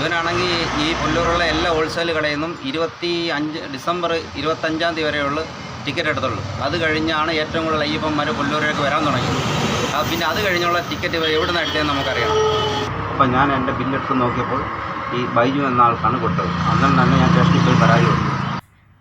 ഇവനാണെങ്കിൽ ഈ പുല്ലൂരുള്ള എല്ലാ ഹോൾസെയിൽ കടയിൽ നിന്നും ഇരുപത്തി അഞ്ച് ഡിസംബർ ഇരുപത്തഞ്ചാം തീയതി വരെയുള്ള ടിക്കറ്റ് എടുത്തുള്ളൂ. അത് കഴിഞ്ഞാണ് ഏറ്റവും കൂടുതൽ അയ്യപ്പന്മാർ പുല്ലൂരിലേക്ക് വരാൻ തുടങ്ങിയത്. പിന്നെ അത് കഴിഞ്ഞുള്ള ടിക്കറ്റ് എവിടെ നിന്ന് എടുത്തതെന്ന് നമുക്കറിയാം. അപ്പം ഞാൻ എന്റെ ബില്ലെടുത്ത് നോക്കിയപ്പോൾ ഈ ബൈജു എന്ന ആൾക്കാണ് കൊടുത്തത്. അന്നും തന്നെ ഞാൻ സ്റ്റേഷനിൽ പോയി പരാതി കൊടുത്തു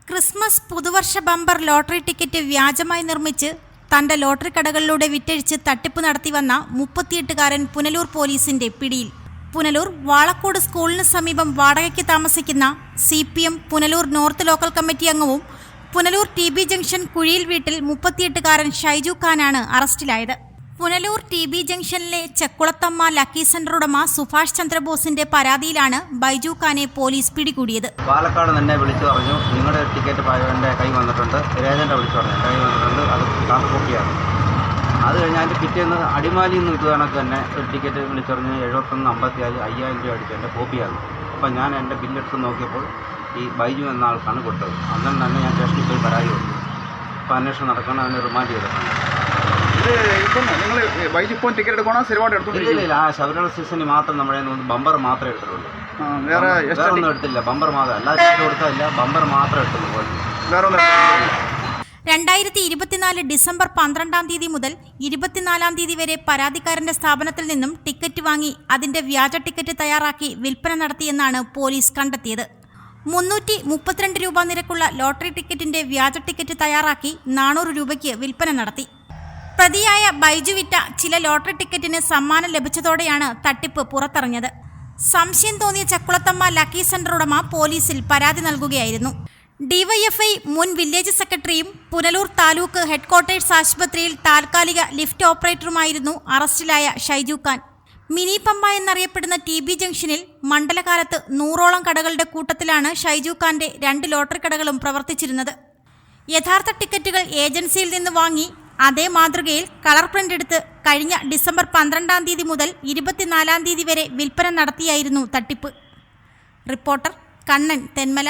ക്രിസ്മസ് പുതുവർഷ ബമ്പർ ലോട്ടറി ടിക്കറ്റ് വ്യാജമായി നിർമ്മിച്ച് തന്റെ ലോട്ടറി കടകളിലൂടെ വിറ്റഴിച്ച് തട്ടിപ്പ് നടത്തി വന്ന മുപ്പത്തിയെട്ടുകാരൻ പുനലൂർ പോലീസിന്റെ പിടിയിൽ. പുനലൂർ വാളക്കോട് സ്കൂളിന് സമീപം വാടകയ്ക്ക് താമസിക്കുന്ന C P M Punalur north local committee അംഗവും പുനലൂർ ടി ബി ജംഗ്ഷൻ കുഴിയിൽ വീട്ടിൽ മുപ്പത്തിയെട്ടുകാരൻ ഷൈജു ഖാനാണ് അറസ്റ്റിലായത്. പുനലൂർ ടി ബി ജംഗ്ഷനിലെ ചെക്കുളത്തമ്മ ലക്കി സെന്റർ ഉടമ സുഭാഷ് ചന്ദ്രബോസിന്റെ പരാതിയിലാണ് ബൈജു ഖാനെ പോലീസ് പിടികൂടിയത്. പാലക്കാട് തന്നെ വിളിച്ചു പറഞ്ഞു. നിങ്ങളുടെ ടിക്കറ്റ് കൈ വന്നിട്ടുണ്ട്. ഏജന്റെ വിളിച്ചു പറഞ്ഞു. കൈ വന്നിട്ടുണ്ട്. അത് അത് കഴിഞ്ഞ് അതിന്റെ പിറ്റേന്ന് അടിമാലിയിൽ നിന്ന് ഇത് കണക്ക് തന്നെ ഒരു ടിക്കറ്റ് വിളിച്ചറിഞ്ഞ് എഴുപത്തൊന്ന് അമ്പത്തി അഞ്ച് അയ്യായിരം രൂപ അടിച്ചു എന്റെ കോപ്പിയാണ് അപ്പം ഞാൻ എന്റെ ബില്ലെടുത്ത് നോക്കിയപ്പോൾ ഈ ബൈജു എന്ന ആൾക്കാണ് കൊടുത്തത്. അന്നേരം തന്നെ ഞാൻ സ്റ്റേഷനിൽ പോയി പരാതി കൊടുത്തു. അപ്പോൾ അന്വേഷണം നടക്കണം അതിനെ റിമാൻഡ് ചെയ്തിട്ടുണ്ട്. ഇത് ഇപ്പം നിങ്ങൾ വൈകിട്ട് ഇപ്പോൾ ടിക്കറ്റ് എടുക്കണോ സ്ഥിരമായിട്ട് ഇല്ല ഇല്ല ആ ശബരിമല സീസണിൽ മാത്രം നമ്മുടെ ബമ്പർ മാത്രമേ എടുത്തിട്ടുള്ളൂ. വേറെ ഒന്നും എടുത്തില്ല ബമ്പർ മാത്രം. എല്ലാ ടിക്കറ്റും കൊടുത്താലില്ല ബമ്പർ മാത്രമേ എടുത്തുള്ളൂ. വേറെ ഒന്നും. രണ്ടായിരത്തി ഇരുപത്തിനാല് ഡിസംബർ പന്ത്രണ്ടാം തീയതി മുതൽ ഇരുപത്തിനാലാം തീയതി വരെ പരാതിക്കാരന്റെ സ്ഥാപനത്തിൽ നിന്നും ടിക്കറ്റ് വാങ്ങി അതിന്റെ വ്യാജ ടിക്കറ്റ് തയ്യാറാക്കി വിൽപ്പന നടത്തിയെന്നാണ് പോലീസ് കണ്ടെത്തിയത്. മുന്നൂറ്റി മുപ്പത്തിരണ്ട് രൂപ നിരക്കുള്ള ലോട്ടറി ടിക്കറ്റിന്റെ വ്യാജ ടിക്കറ്റ് തയ്യാറാക്കി നാനൂറ് രൂപയ്ക്ക് വിൽപ്പന നടത്തി. പ്രതിയായ ബൈജു വിറ്റ ചില ലോട്ടറി ടിക്കറ്റിന് സമ്മാനം ലഭിച്ചതോടെയാണ് തട്ടിപ്പ് പുറത്തറിഞ്ഞത് സംശയം തോന്നിയ ചക്കുളത്തമ്മ ലക്കി സെന്റർ ഉടമ പോലീസിൽ പരാതി നൽകുകയായിരുന്നു. ഡിവൈഎഫ്ഐ മുൻ വില്ലേജ് സെക്രട്ടറിയും പുനലൂർ താലൂക്ക് ഹെഡ്ക്വാർട്ടേഴ്സ് ആശുപത്രിയിൽ താൽക്കാലിക ലിഫ്റ്റ് ഓപ്പറേറ്ററുമായിരുന്നു അറസ്റ്റിലായ ഷൈജു ഖാൻ. മിനി പമ്പ എന്നറിയപ്പെടുന്ന ടി ബി ജംഗ്ഷനിൽ മണ്ഡലകാലത്ത് നൂറോളം കടകളുടെ കൂട്ടത്തിലാണ് ഷൈജു ഖാന്റെ രണ്ട് ലോട്ടറി കടകളും പ്രവർത്തിച്ചിരുന്നത്. യഥാർത്ഥ ടിക്കറ്റുകൾ ഏജൻസിയിൽ നിന്ന് വാങ്ങി അതേ മാതൃകയിൽ കളർ പ്രിന്റ് എടുത്ത് കഴിഞ്ഞ ഡിസംബർ പന്ത്രണ്ടാം തീയതി മുതൽ ഇരുപത്തിനാലാം തീയതി വരെ വിൽപ്പന നടത്തിയായിരുന്നു തട്ടിപ്പ്. റിപ്പോർട്ടർ കണ്ണൻ തെന്മല.